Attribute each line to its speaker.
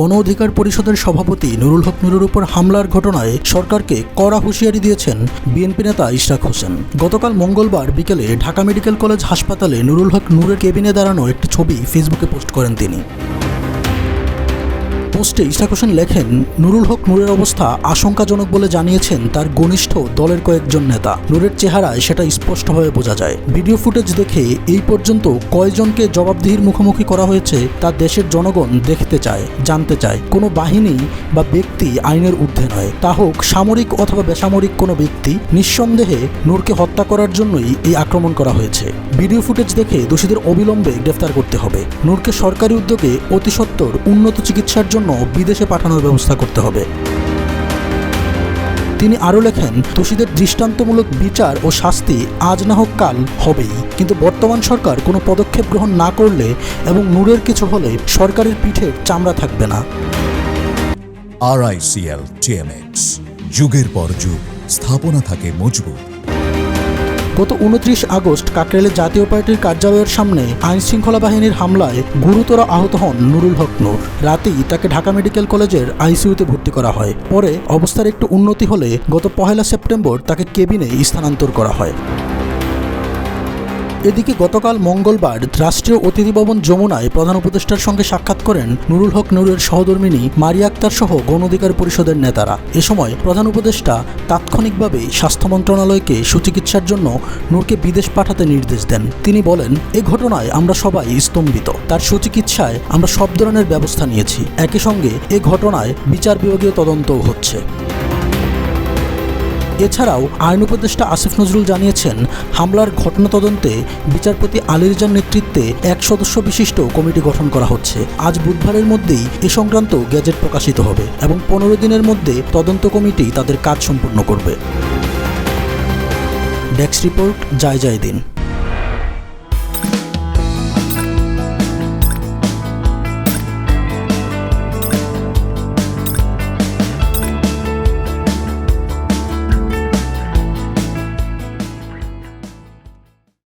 Speaker 1: গণ অধিকার পরিষদের সভাপতি নুরুল হক নুরুর উপর হামলার ঘটনায় সরকারকে কড়া হুঁশিয়ারি দিয়েছেন বিএনপি নেতা ইশরাক হোসেন। গতকাল মঙ্গলবার বিকেলে ঢাকা মেডিকেল কলেজ হাসপাতালে নুরুল হক নুরের কেবিনে দাঁড়ানো একটি ছবি ফেসবুকে পোস্ট করেন তিনি। পোস্টে ইশরাক হোসেন লেখেন, নুরুল হক নূরের অবস্থা আশঙ্কাজনক বলে জানিয়েছেন তার ঘনিষ্ঠ দলের কয়েকজন নেতা। নূরের চেহারায় সেটা স্পষ্টভাবে বোঝা যায়। ভিডিও ফুটেজ দেখে এই পর্যন্ত কয়জনকে জবাবদিহির মুখোমুখি করা হয়েছে তা দেশের জনগণ দেখতে চায়, জানতে চায়। কোনো বাহিনী বা ব্যক্তি আইনের ঊর্ধ্বে নয়। তা হোক, সামরিক অথবা বেসামরিক কোনো ব্যক্তি, নিঃসন্দেহে নূরকে হত্যা করার জন্যই এই আক্রমণ করা হয়েছে। ভিডিও ফুটেজ দেখে দোষীদের অবিলম্বে গ্রেফতার করতে হবে। নূরকে সরকারি উদ্যোগে অতি সত্বর উন্নত চিকিৎসার জন্য বিদেশে পাঠানোর ব্যবস্থা করতে হবে। তিনি আরও লেখেন, দোষীদের দৃষ্টান্তমূলক বিচার ও শাস্তি আজ না হোক কাল হবেই। কিন্তু বর্তমান সরকার কোনো পদক্ষেপ গ্রহণ না করলে এবং নূরের কিছু হলে সরকারের পিঠে চামড়া থাকবে না।
Speaker 2: আরআইসিএল টিএমএক্স যুগের পর যুগ, স্থাপনা থাকে মজবুত।
Speaker 1: গত উনত্রিশ আগস্ট কাকরেলের জাতীয় পার্টির কার্যালয়ের সামনে আইনশৃঙ্খলা বাহিনীর হামলায় গুরুতর আহত হন নুরুল হক নূর। রাতেই তাকে ঢাকা মেডিকেল কলেজের আইসিইউতে ভর্তি করা হয়। পরে অবস্থার একটু উন্নতি হলে গত পহেলা সেপ্টেম্বর তাকে কেবিনে স্থানান্তর করা হয়। এদিকে গতকাল মঙ্গলবার রাষ্ট্রীয় অতিথি ভবন যমুনায় প্রধান উপদেষ্টার সঙ্গে সাক্ষাৎ করেন নুরুল হক নুরের সহধর্মিনী মারিয়া আক্তার সহ গণ অধিকার পরিষদের নেতারা। এ সময় প্রধান উপদেষ্টা তাৎক্ষণিকভাবে স্বাস্থ্য মন্ত্রণালয়কে সুচিকিৎসার জন্য নূরকে বিদেশ পাঠাতে নির্দেশ দেন। তিনি বলেন, এ ঘটনায় আমরা সবাই স্তম্ভিত। তার সুচিকিৎসায় আমরা সব ধরনের ব্যবস্থা নিয়েছি। একই সঙ্গে এ ঘটনায় বিচার বিভাগীয় তদন্তও হচ্ছে। এছাড়াও আইন উপদেষ্টা আসিফ নজরুল জানিয়েছেন, হামলার ঘটনা তদন্তে বিচারপতি আলী রিজার নেতৃত্বে এক সদস্য বিশিষ্ট কমিটি গঠন করা হচ্ছে। আজ বুধবারের মধ্যেই এ সংক্রান্ত গেজেট প্রকাশিত হবে এবং পনেরো দিনের মধ্যে তদন্ত কমিটি তাদের কাজ সম্পূর্ণ করবে। ডেস্ক রিপোর্ট, জয় জয় দিন।